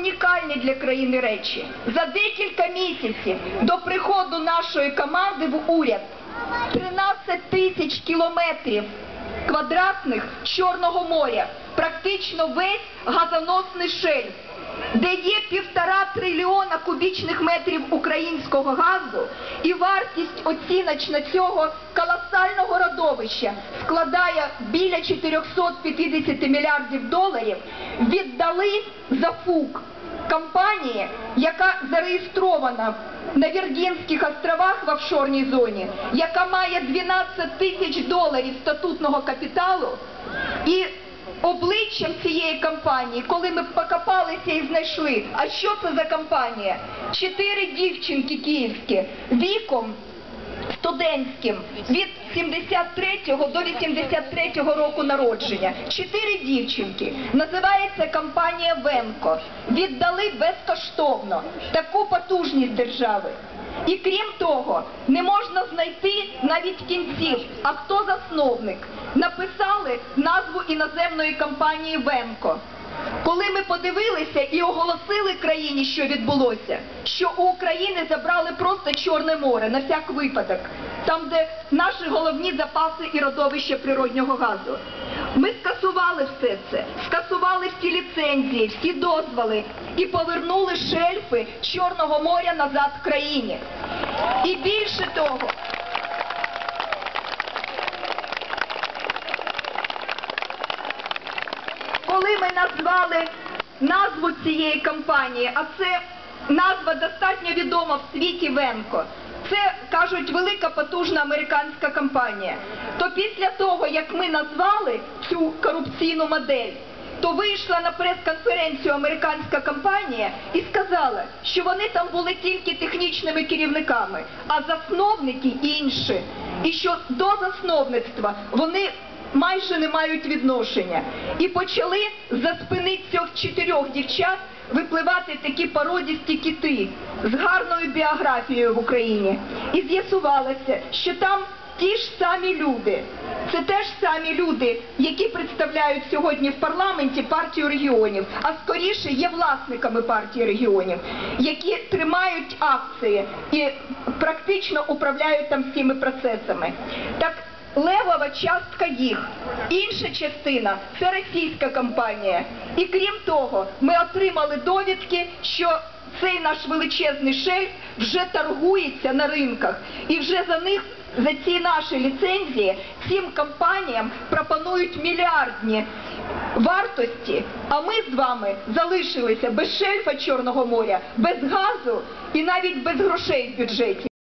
Унікальні для країни речі. За декілька місяців до приходу нашої команди в уряд 13 тисяч кілометрів квадратних Чорного моря, практично весь газоносний шельф, де є півтора трильйона кубічних метрів українського газу, і вартість оціночна цього колосального родовища складає біля 450 мільярдів доларів, віддали за фук компанії, яка зареєстрована на Віргінських островах в офшорній зоні, яка має 12 тисяч доларів статутного капіталу обличчям цієї компанії, коли ми покопалися і знайшли, а що це за компанія? Чотири дівчинки київські віком студентським від 73 до 83 року народження. Чотири дівчинки. Називається компанія Венко. Віддали безкоштовно таку потужність держави. І крім того, не можна знайти навіть кінців. А хто засновник? Написали назву іноземної компанії Венко. Коли ми подивилися і оголосили країні, що відбулося, що у України забрали просто Чорне море на всяк випадок, там, де наші головні запаси і родовища природнього газу. Ми скасували все це, скасували всі ліцензії, всі дозволи і повернули шельфи Чорного моря назад країні. І більше того, коли ми назвали назву цієї компанії, а це назва достатньо відома в світі Венко. Це кажуть велика потужна американська компанія. То після того, як ми назвали цю корупційну модель, то вийшла на прес-конференцію американська компанія і сказала, що вони там були тільки технічними керівниками, а засновники інші. І що до засновництва вони майже не мають відношення. І почали за спини цих чотирьох дівчат випливати такі породісті кіти з гарною біографією в Україні. І з'ясувалося, що там ті ж самі люди. Це теж самі люди, які представляють сьогодні в парламенті партію регіонів, а скоріше є власниками партії регіонів, які тримають акції і практично управляють там всіми процесами. Так левова частка їх, інша частина це російська компанія. І крім того, ми отримали довідки, що цей наш величезний шельф вже торгується на ринках, і вже за них за ці наші ліцензії цим компаніям пропонують мільярдні вартості, а ми з вами залишилися без шельфа Чорного моря, без газу і навіть без грошей в бюджеті.